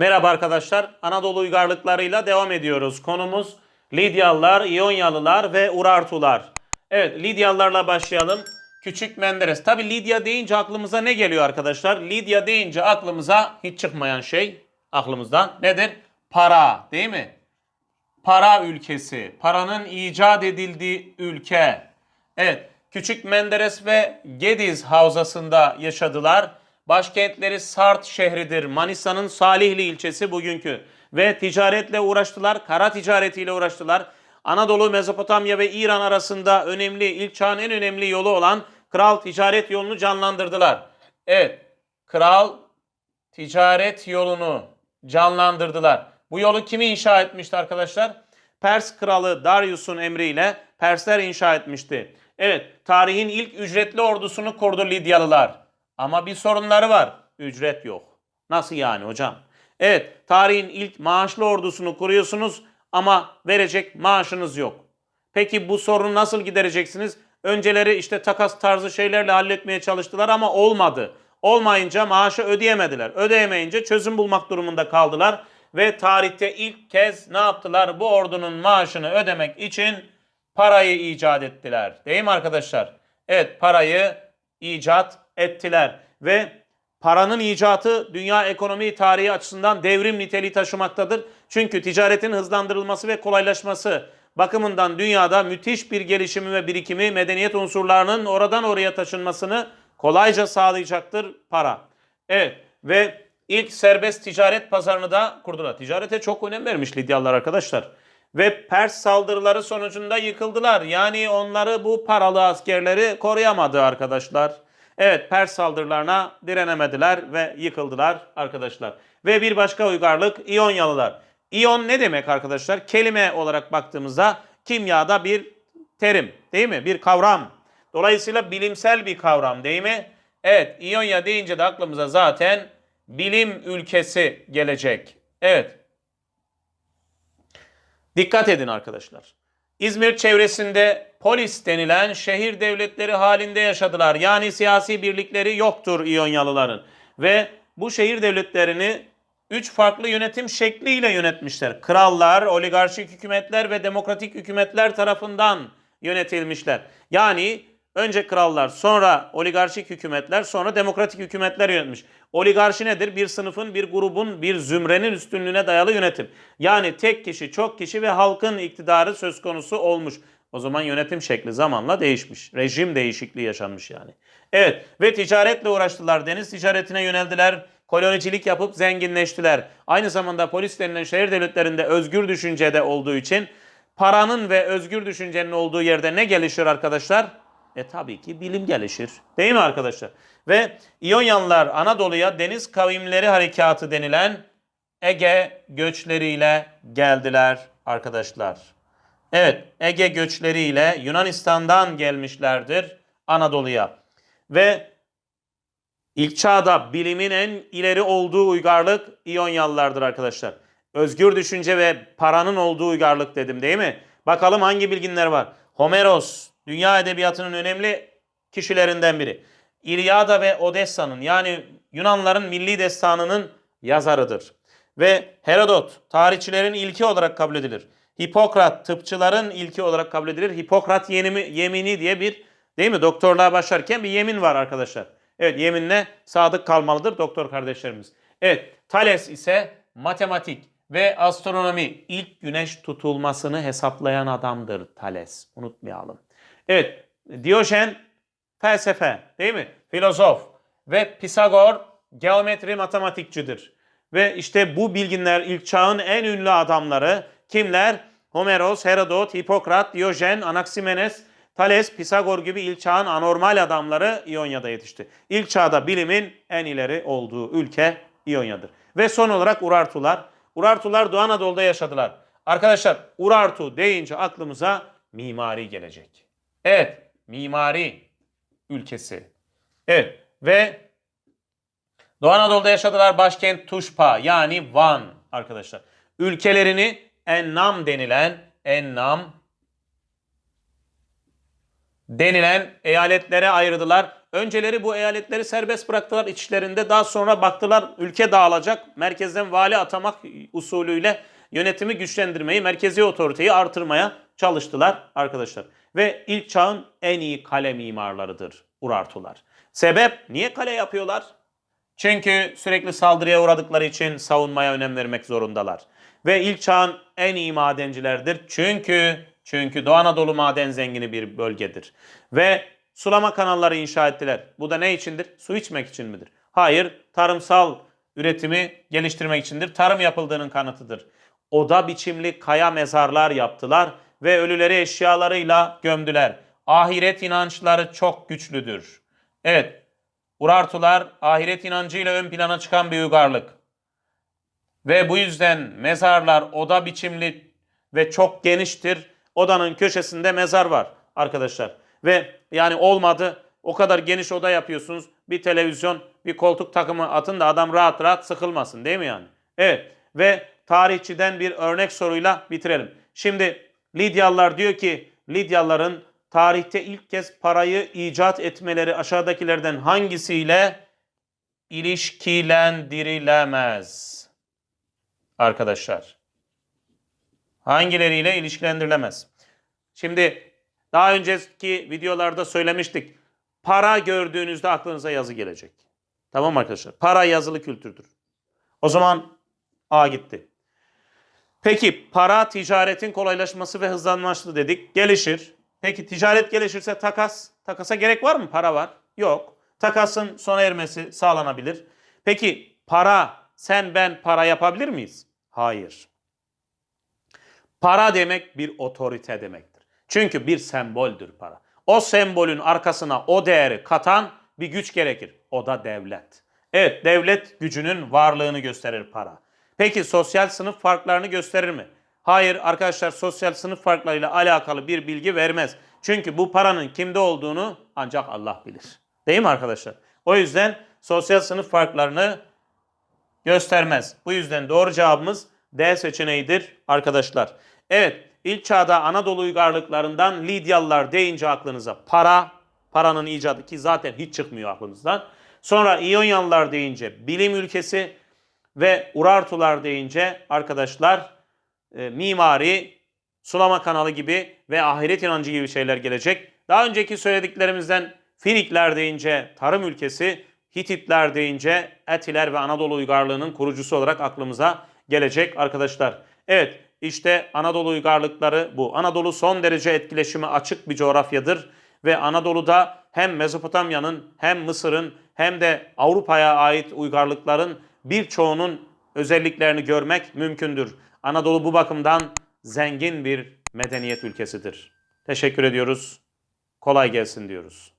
Merhaba arkadaşlar. Anadolu uygarlıklarıyla devam ediyoruz. Konumuz Lidyalılar, İyonyalılar ve Urartular. Evet, Lidyalılarla başlayalım. Küçük Menderes. Tabi Lidya deyince aklımıza ne geliyor arkadaşlar? Lidya deyince aklımıza hiç çıkmayan şey aklımızdan nedir? Para, değil mi? Para ülkesi, paranın icat edildiği ülke. Evet, Küçük Menderes ve Gediz havzasında yaşadılar. Başkentleri Sart şehridir. Manisa'nın Salihli ilçesi bugünkü. Ve ticaretle uğraştılar, kara ticaretiyle uğraştılar. Anadolu, Mezopotamya ve İran arasında önemli, ilk çağın en önemli yolu olan kral ticaret yolunu canlandırdılar. Evet, kral ticaret yolunu canlandırdılar. Bu yolu kimi inşa etmişti arkadaşlar? Pers kralı Darius'un emriyle Persler inşa etmişti. Evet, tarihin ilk ücretli ordusunu kurdu Lidyalılar. Ama bir sorunları var. Ücret yok. Nasıl yani hocam? Evet, tarihin ilk maaşlı ordusunu kuruyorsunuz ama verecek maaşınız yok. Peki bu sorunu nasıl gidereceksiniz? Önceleri işte takas tarzı şeylerle halletmeye çalıştılar ama olmadı. Olmayınca maaşı ödeyemediler. Ödeyemeyince çözüm bulmak durumunda kaldılar. Ve tarihte ilk kez ne yaptılar? Bu ordunun maaşını ödemek için parayı icat ettiler. Değil mi arkadaşlar? Evet parayı icat ettiler. Ve paranın icatı dünya ekonomi tarihi açısından devrim niteliği taşımaktadır. Çünkü ticaretin hızlandırılması ve kolaylaşması bakımından dünyada müthiş bir gelişimi ve birikimi medeniyet unsurlarının oradan oraya taşınmasını kolayca sağlayacaktır para. Evet ve ilk serbest ticaret pazarını da kurdular. Ticarete çok önem vermiş Lidyalılar arkadaşlar. Ve Pers saldırıları sonucunda yıkıldılar. Yani onları bu paralı askerleri koruyamadı arkadaşlar. Evet Pers saldırılarına direnemediler ve yıkıldılar arkadaşlar. Ve bir başka uygarlık İyonyalılar. İyon ne demek arkadaşlar? Kelime olarak baktığımızda kimyada bir terim değil mi? Bir kavram. Dolayısıyla bilimsel bir kavram değil mi? Evet İonya deyince de aklımıza zaten bilim ülkesi gelecek. Evet. Dikkat edin arkadaşlar. İzmir çevresinde polis denilen şehir devletleri halinde yaşadılar. Yani siyasi birlikleri yoktur İyonyalıların. Ve bu şehir devletlerini üç farklı yönetim şekliyle yönetmişler. Krallar, oligarşik hükümetler ve demokratik hükümetler tarafından yönetilmişler. Yani önce krallar, sonra oligarşik hükümetler, sonra demokratik hükümetler yönetmiş. Oligarşi nedir? Bir sınıfın, bir grubun, bir zümrenin üstünlüğüne dayalı yönetim. Yani tek kişi, çok kişi ve halkın iktidarı söz konusu olmuş. O zaman yönetim şekli zamanla değişmiş. Rejim değişikliği yaşanmış yani. Evet ve ticaretle uğraştılar. Deniz ticaretine yöneldiler. Kolonicilik yapıp zenginleştiler. Aynı zamanda polis denilen şehir devletlerinde özgür düşüncede olduğu için paranın ve özgür düşüncenin olduğu yerde ne gelişir arkadaşlar? E tabii ki bilim gelişir. Değil mi arkadaşlar? Ve İyonyalılar Anadolu'ya deniz kavimleri harekatı denilen Ege göçleriyle geldiler arkadaşlar. Evet, Ege göçleriyle Yunanistan'dan gelmişlerdir Anadolu'ya. Ve ilk çağda bilimin en ileri olduğu uygarlık İyonyalılardır arkadaşlar. Özgür düşünce ve paranın olduğu uygarlık dedim değil mi? Bakalım hangi bilginler var? Homeros, dünya edebiyatının önemli kişilerinden biri. İlyada ve Odessa'nın yani Yunanların milli destanının yazarıdır. Ve Herodot tarihçilerin ilki olarak kabul edilir. Hipokrat tıpçıların ilki olarak kabul edilir. Hipokrat yenimi, yemini diye bir değil mi doktorluğa başlarken bir yemin var arkadaşlar. Evet yeminle sadık kalmalıdır doktor kardeşlerimiz. Evet Thales ise matematik ve astronomi ilk güneş tutulmasını hesaplayan adamdır Thales. Unutmayalım. Evet Diyojen felsefe değil mi? Filozof ve Pisagor geometri matematikçidir. Ve işte bu bilginler ilk çağın en ünlü adamları kimler? Homeros, Herodot, Hipokrat, Diyojen, Anaximenes, Thales, Pisagor gibi ilk çağın anormal adamları İonya'da yetişti. İlk çağda bilimin en ileri olduğu ülke İonya'dır. Ve son olarak Urartular. Urartular Doğu Anadolu'da yaşadılar. Arkadaşlar Urartu deyince aklımıza mimari gelecek. Evet, mimari ülkesi. Evet ve Doğu Anadolu'da yaşadılar başkent Tuşpa yani Van arkadaşlar. Ülkelerini Ennam denilen Ennam denilen eyaletlere ayırdılar. önceleri bu eyaletleri serbest bıraktılar içlerinde. Daha sonra baktılar ülke dağılacak. Merkezden vali atamak usulüyle yönetimi güçlendirmeyi, merkezi otoriteyi artırmaya çalıştılar arkadaşlar. Ve ilk çağın en iyi kale mimarlarıdır Urartular. Sebep niye kale yapıyorlar? Çünkü sürekli saldırıya uğradıkları için savunmaya önem vermek zorundalar. Ve ilk çağın en iyi madencilerdir. Çünkü çünkü Doğu Anadolu maden zengini bir bölgedir. Ve sulama kanalları inşa ettiler. Bu da ne içindir? Su içmek için midir? Hayır, tarımsal üretimi geliştirmek içindir. Tarım yapıldığının kanıtıdır. Oda biçimli kaya mezarlar yaptılar ve ölüleri eşyalarıyla gömdüler. Ahiret inançları çok güçlüdür. Evet, Urartular ahiret inancıyla ön plana çıkan bir uygarlık. Ve bu yüzden mezarlar oda biçimli ve çok geniştir. Odanın köşesinde mezar var arkadaşlar. Ve yani olmadı o kadar geniş oda yapıyorsunuz. Bir televizyon, bir koltuk takımı atın da adam rahat rahat sıkılmasın değil mi yani? Evet ve tarihçiden bir örnek soruyla bitirelim. Şimdi Lidyalılar diyor ki Lidyalıların tarihte ilk kez parayı icat etmeleri aşağıdakilerden hangisiyle ilişkilendirilemez? Arkadaşlar. Hangileriyle ilişkilendirilemez? Şimdi daha önceki videolarda söylemiştik. Para gördüğünüzde aklınıza yazı gelecek. Tamam arkadaşlar? Para yazılı kültürdür. O zaman A gitti. Peki para ticaretin kolaylaşması ve hızlanması dedik. Gelişir. Peki ticaret gelişirse takas. Takasa gerek var mı? Para var. Yok. Takasın sona ermesi sağlanabilir. Peki para, sen ben para yapabilir miyiz? Hayır. Para demek bir otorite demektir. Çünkü bir semboldür para. O sembolün arkasına o değeri katan bir güç gerekir. O da devlet. Evet, devlet gücünün varlığını gösterir para. Peki sosyal sınıf farklarını gösterir mi? Hayır arkadaşlar sosyal sınıf farklarıyla alakalı bir bilgi vermez. Çünkü bu paranın kimde olduğunu ancak Allah bilir. Değil mi arkadaşlar? O yüzden sosyal sınıf farklarını göstermez. Bu yüzden doğru cevabımız D seçeneğidir arkadaşlar. Evet ilk çağda Anadolu uygarlıklarından Lidyalılar deyince aklınıza para, paranın icadı ki zaten hiç çıkmıyor aklınızdan. Sonra İyonyalılar deyince bilim ülkesi ve Urartular deyince arkadaşlar e, mimari, sulama kanalı gibi ve ahiret inancı gibi şeyler gelecek. Daha önceki söylediklerimizden Finikler deyince tarım ülkesi, Hititler deyince Etiler ve Anadolu uygarlığının kurucusu olarak aklımıza gelecek arkadaşlar. Evet işte Anadolu uygarlıkları bu. Anadolu son derece etkileşime açık bir coğrafyadır ve Anadolu'da hem Mezopotamya'nın hem Mısır'ın hem de Avrupa'ya ait uygarlıkların birçoğunun özelliklerini görmek mümkündür. Anadolu bu bakımdan zengin bir medeniyet ülkesidir. Teşekkür ediyoruz. Kolay gelsin diyoruz.